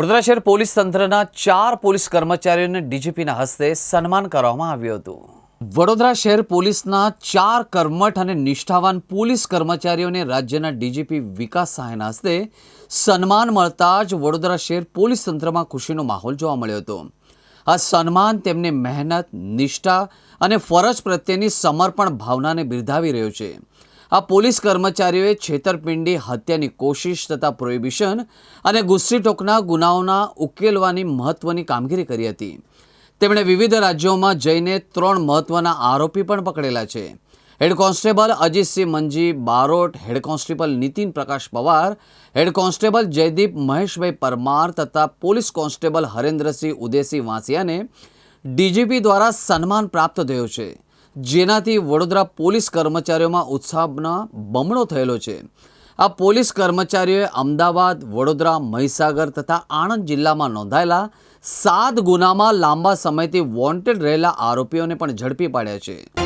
વડોદરા શહેર પોલીસ તંત્રના ચાર પોલીસ કર્મચારીઓને ડીજીપીના હસ્તે સન્માન કરવામાં આવ્યું હતું. વડોદરા શહેર પોલીસના ચાર કર્મઠ અને નિષ્ઠાવાન પોલીસ કર્મચારીઓને રાજ્યના ડીજીપી વિકાસ સહાયના હસ્તે સન્માન મળતા જ વડોદરા શહેર પોલીસ તંત્રમાં ખુશીનો માહોલ જોવા મળ્યો હતો. આ સન્માન તેમને મહેનત, નિષ્ઠા અને ફરજ પ્રત્યેની સમર્પણ ભાવનાને બિરદાવી રહ્યો છે. આ પોલીસ કર્મચારીઓએ છેતરપિંડી, હત્યાની કોશિશ તથા પ્રોહિબિશન અને ગુસ્સીટોકના ગુનાઓના ઉકેલવાની મહત્વની કામગીરી કરી હતી. તેમણે વિવિધ રાજ્યોમાં જઈને ત્રણ મહત્વના આરોપી પણ પકડેલા છે. Head constable Ajitsinh Manji, Barot, head constable Nitin Prakash Pawar, head constable Jaydeep Maheshbhai Parmar તથા પોલીસ કોન્સ્ટેબલ હરેન્દ્રસિંહ ઉદયસિંહ વાંસિયાને ડીજીપી દ્વારા સન્માન પ્રાપ્ત થયો છે. જેનાથી વડોદરા પોલીસ કર્મચારીઓમાં ઉત્સાહનો બમણો થયેલો છે. આ પોલીસ કર્મચારીઓએ અમદાવાદ, વડોદરા, મહીસાગર તથા આણંદ જિલ્લામાં નોંધાયેલા સાત ગુનામાં લાંબા સમયથી વોન્ટેડ રહેલા આરોપીઓને પણ ઝડપી પાડ્યા છે.